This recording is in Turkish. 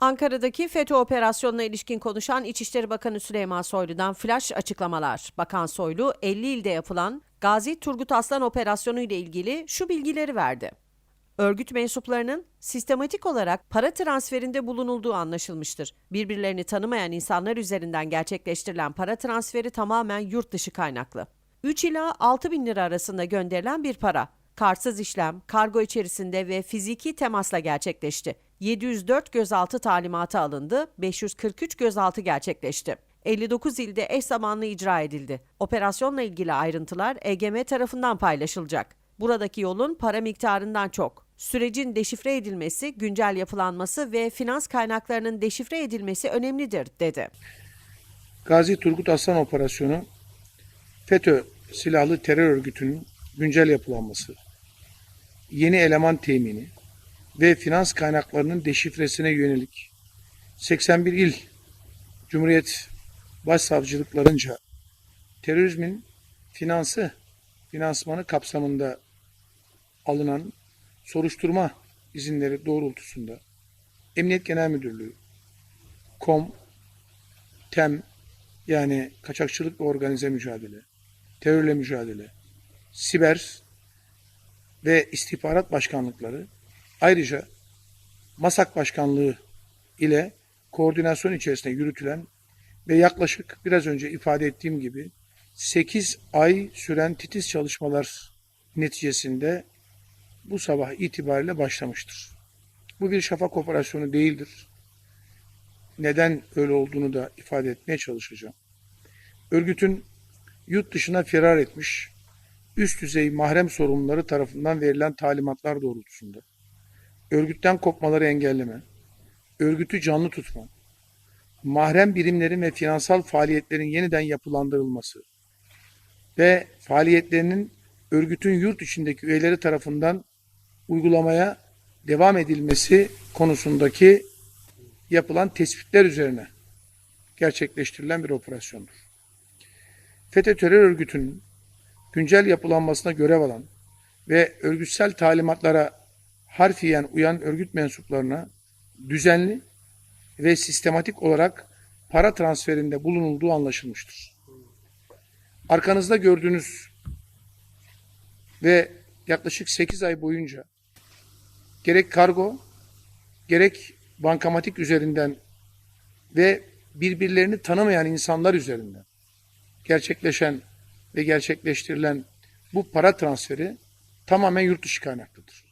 Ankara'daki FETÖ operasyonuna ilişkin konuşan İçişleri Bakanı Süleyman Soylu'dan flash açıklamalar. Bakan Soylu 50 ilde yapılan Gazi Turgut Aslan operasyonu ile ilgili şu bilgileri verdi. Örgüt mensuplarının sistematik olarak para transferinde bulunulduğu anlaşılmıştır. Birbirlerini tanımayan insanlar üzerinden gerçekleştirilen para transferi tamamen yurt dışı kaynaklı. 3 ila 6 bin lira arasında gönderilen bir para. Kartsız işlem, kargo içerisinde ve fiziki temasla gerçekleşti. 704 gözaltı talimatı alındı, 543 gözaltı gerçekleşti. 59 ilde eş zamanlı icra edildi. Operasyonla ilgili ayrıntılar EGM tarafından paylaşılacak. Buradaki yolun para miktarından çok. Sürecin deşifre edilmesi, güncel yapılanması ve finans kaynaklarının deşifre edilmesi önemlidir, dedi. Gazi Turgut Aslan Operasyonu FETÖ silahlı terör örgütünün güncel yapılanması, yeni eleman temini ve finans kaynaklarının deşifresine yönelik 81 il Cumhuriyet Başsavcılıklarınca terörizmin finansı, finansmanı kapsamında alınan soruşturma izinleri doğrultusunda Emniyet Genel Müdürlüğü, KOM, TEM yani kaçakçılık ve organize mücadele, terörle mücadele, siber ve istihbarat başkanlıkları ayrıca MASAK Başkanlığı ile koordinasyon içerisinde yürütülen ve yaklaşık biraz önce ifade ettiğim gibi 8 ay süren titiz çalışmalar neticesinde bu sabah itibariyle başlamıştır. Bu bir şafak operasyonu değildir neden öyle olduğunu da ifade etmeye çalışacağım. Örgütün yurt dışına firar etmiş üst düzey mahrem sorumluları tarafından verilen talimatlar doğrultusunda örgütten kopmaları engelleme, örgütü canlı tutma, mahrem birimlerin ve finansal faaliyetlerin yeniden yapılandırılması ve faaliyetlerinin örgütün yurt içindeki üyeleri tarafından uygulamaya devam edilmesi konusundaki yapılan tespitler üzerine gerçekleştirilen bir operasyondur. FETÖ terör örgütünün güncel yapılanmasına görev alan ve örgütsel talimatlara harfiyen uyan örgüt mensuplarına düzenli ve sistematik olarak para transferinde bulunulduğu anlaşılmıştır. Arkanızda gördüğünüz ve yaklaşık 8 ay boyunca gerek kargo gerek bankamatik üzerinden ve birbirlerini tanımayan insanlar üzerinden gerçekleşen ve gerçekleştirilen bu para transferi tamamen yurt dışı kaynaklıdır.